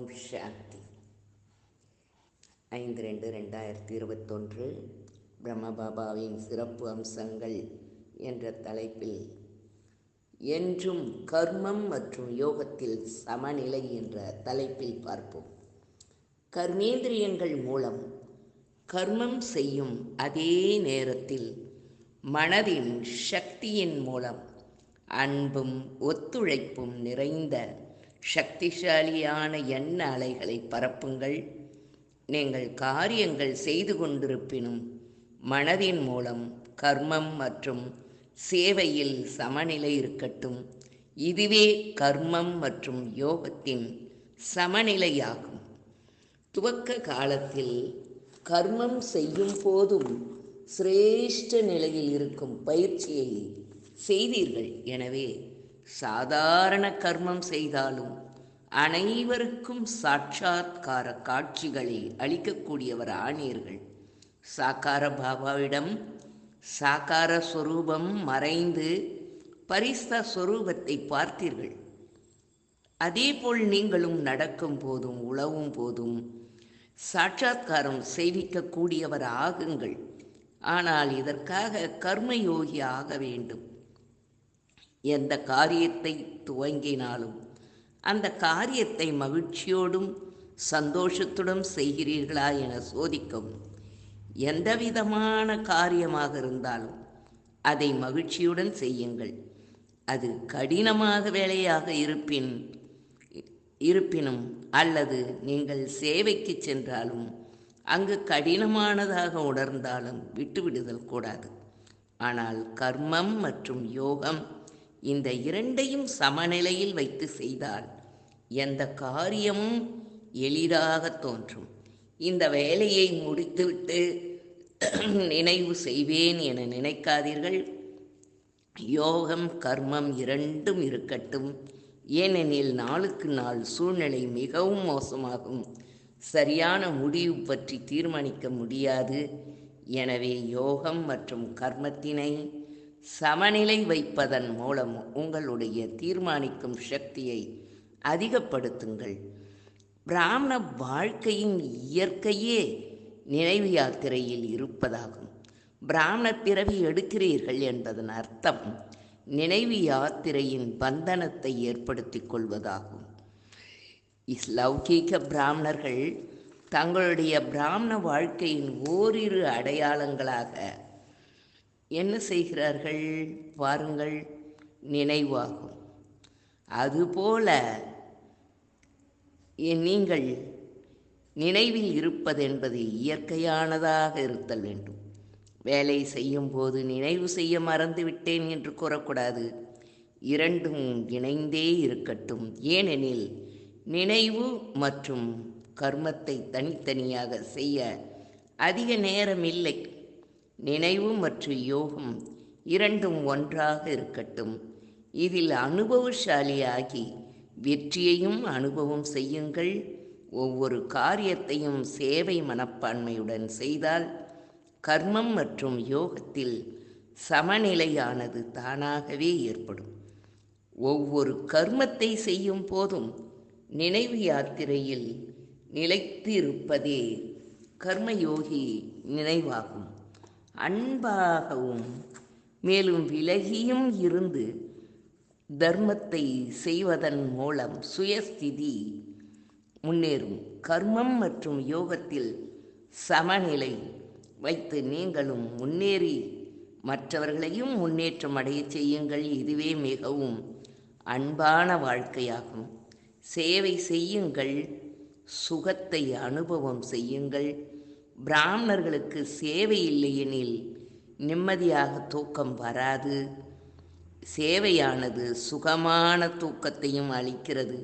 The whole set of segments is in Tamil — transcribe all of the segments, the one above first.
ஓம் சாந்தி. ஐந்து ரெண்டு ரெண்டாயிரத்தி இருபத்தொன்று பிரம்மபாபாவின் சிறப்பு அம்சங்கள் என்ற தலைப்பில் என்றும் கர்மம் மற்றும் யோகத்தில் சமநிலை என்ற தலைப்பில் பார்ப்போம். கர்மேந்திரியங்கள் மூலம் கர்மம் செய்யும் அதே நேரத்தில் மனதின் சக்தியின் மூலம் அன்பும் ஒத்துழைப்பும் நிறைந்த சக்திசாலியான எண்ண அலைகளை பரப்புங்கள். நீங்கள் காரியங்கள் செய்து கொண்டிருப்பினும் மனதின் மூலம் கர்மம் மற்றும் சேவையில் சமநிலை இருக்கட்டும். இதுவே கர்மம் மற்றும் யோகத்தின் சமநிலையாகும். துவக்க காலத்தில் கர்மம் செய்யும் போதும் சிரேஷ்ட நிலையில் இருக்கும் பயிற்சியை செய்தீர்கள். எனவே சாதாரண கர்மம் செய்தாலும் அனைவருக்கும் சாட்சாத்கார காட்சிகளை அளிக்கக்கூடியவர் ஆனீர்கள் சாக்கார பாபாவிடம் சாக்கார ஸ்வரூபம் மறைந்து பரிஸ்த சொரூபத்தை பார்த்தீர்கள். அதேபோல் நீங்களும் நடக்கும் போதும் உழவும் போதும் சாட்சாத்காரம் செய்விக்கக்கூடியவர் ஆகுங்கள் ஆனால் இதற்காக கர்மயோகி ஆக வேண்டும். எந்த காரியத்தை துவங்கினாலும் அந்த காரியத்தை மகிழ்ச்சியோடும் சந்தோஷத்துடன் செய்கிறீர்களா என சோதிக்கவும். எந்த விதமான காரியமாக இருந்தாலும் அதை மகிழ்ச்சியுடன் செய்யுங்கள். அது கடினமாக வேலையாக இருப்பின் இருப்பினும் அல்லது நீங்கள் சேவைக்கு சென்றாலும் அங்கு கடினமானதாக உணர்ந்தாலும் விட்டுவிடுதல் கூடாது. ஆனால் கர்மம் மற்றும் யோகம் இந்த இரண்டையும் சமநிலையில் வைத்து செய்தால் எந்த காரியமும் எளிதாக தோன்றும். இந்த வேலையை முடித்துவிட்டு நினைவு செய்வேன் என நினைக்காதீர்கள். யோகம் கர்மம் இரண்டும் இருக்கட்டும். ஏனெனில் நாளுக்கு நாள் சூழ்நிலை மிகவும் மோசமாகும். சரியான முடிவு பற்றி தீர்மானிக்க முடியாது. எனவே யோகம் மற்றும் கர்மத்தினை சமநிலை வைப்பதன் மூலம் உங்களுடைய தீர்மானிக்கும் சக்தியை அதிகப்படுத்துங்கள். பிராமண வாழ்க்கையின் இயற்கையே நினைவு யாத்திரையில் இருப்பதாகும். பிராமண பிறவி எடுக்கிறீர்கள் என்பதன் அர்த்தம் நினைவு யாத்திரையின் பந்தனத்தை ஏற்படுத்திக் கொள்வதாகும். இஸ்லௌகீக பிராமணர்கள் தங்களுடைய பிராமண வாழ்க்கையின் ஓரிரு அடையாளங்களாக என்ன செய்கிறார்கள்? பாருங்கள் நினைவாகும். அதுபோல நீங்கள் நினைவில் இருப்பதென்பது இயற்கையானதாக இருத்தல் வேண்டும். வேலை செய்யும் போது நினைவு செய்ய மறந்துவிட்டேன் என்று கூறக்கூடாது. இரண்டும் இணைந்தே இருக்கட்டும். ஏனெனில் நினைவு மற்றும் கர்மத்தை தனித்தனியாக செய்ய அதிக நேரம் இல்லை. நினைவு மற்றும் யோகம் இரண்டும் ஒன்றாக இருக்கட்டும். இதில் அனுபவசாலியாகி வெற்றியையும் அனுபவம் செய்யுங்கள். ஒவ்வொரு காரியத்தையும் சேவை மனப்பான்மையுடன் செய்தால் கர்மம் மற்றும் யோகத்தில் சமநிலையானது தானாகவே ஏற்படும். ஒவ்வொரு கர்மத்தை செய்யும் போதும் நினைவு யாத்திரையில் நிலைத்து இருப்பதே கர்மயோகி நினைவாகும். அன்பாகவும் மேலும் விலகியும் இருந்து தர்மத்தை செய்வதன் மூலம் சுயஸ்திதி முன்னேறும். கர்மம் மற்றும் யோகத்தில் சமநிலை வைத்து நீங்களும் முன்னேறி மற்றவர்களையும் முன்னேற்றம் அடைய செய்யுங்கள். இதுவே மிகவும் அன்பான வாழ்க்கையாகும். சேவை செய்யுங்கள். சுகத்தை அனுபவம் செய்யுங்கள். பிராமணர்களுக்கு சேவை இல்லையெனில் நிம்மதியாக தூக்கம் வராது. சேவையானது சுகமான தூக்கத்தையும் அளிக்கிறது.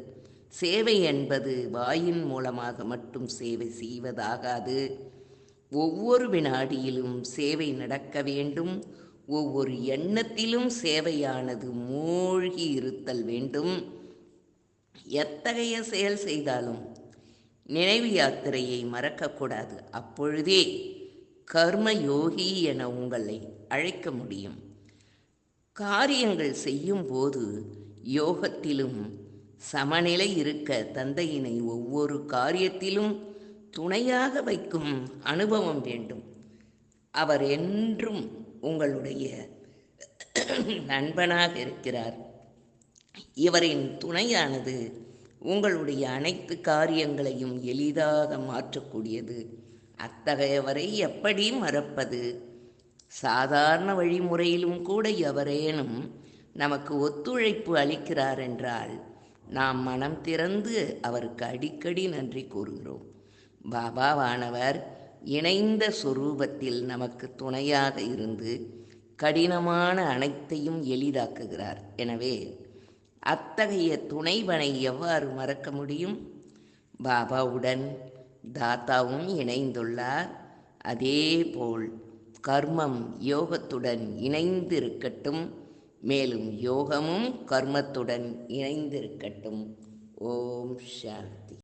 சேவை என்பது வாயின் மூலமாக மட்டும் சேவை செய்வதாகாது. ஒவ்வொரு வினாடியிலும் சேவை நடக்க வேண்டும். ஒவ்வொரு எண்ணத்திலும் சேவையானது மூழ்கி இருத்தல் வேண்டும். எத்தகைய செயல் செய்தாலும் நினைவு யாத்திரையை மறக்கக்கூடாது. அப்பொழுதே கர்ம யோகி என உங்களை அழைக்க முடியும். காரியங்கள் செய்யும் போது யோகத்திலும் சமநிலை இருக்க தந்தையினை ஒவ்வொரு காரியத்திலும் துணையாக வைக்கும் அனுபவம் வேண்டும். அவர் என்றும் உங்களுடைய நண்பனாக இருக்கிறார். இவரின் துணையானது உங்களுடைய அனைத்து காரியங்களையும் எளிதாக மாற்றக்கூடியது. அத்தகையவரை எப்படி மறப்பது? சாதாரண வழிமுறையிலும் கூட எவரேனும் நமக்கு ஒத்துழைப்பு அளிக்கிறார் என்றால் நாம் மனம் திறந்து அவருக்கு அடிக்கடி நன்றி கூறுகிறோம். பாபாவானவர் இணைந்த சொரூபத்தில் நமக்கு துணையாக இருந்து கடினமான அனைத்தையும் எளிதாக்குகிறார். எனவே அத்தகைய துணைவனை எவ்வாறு மறக்க முடியும்? பாபாவுடன் தாத்தாவும் இணைந்துள்ளார். அதேபோல் கர்மம் யோகத்துடன் இணைந்திருக்கட்டும் மேலும் யோகமும் கர்மத்துடன் இணைந்திருக்கட்டும். ஓம் சாந்தி.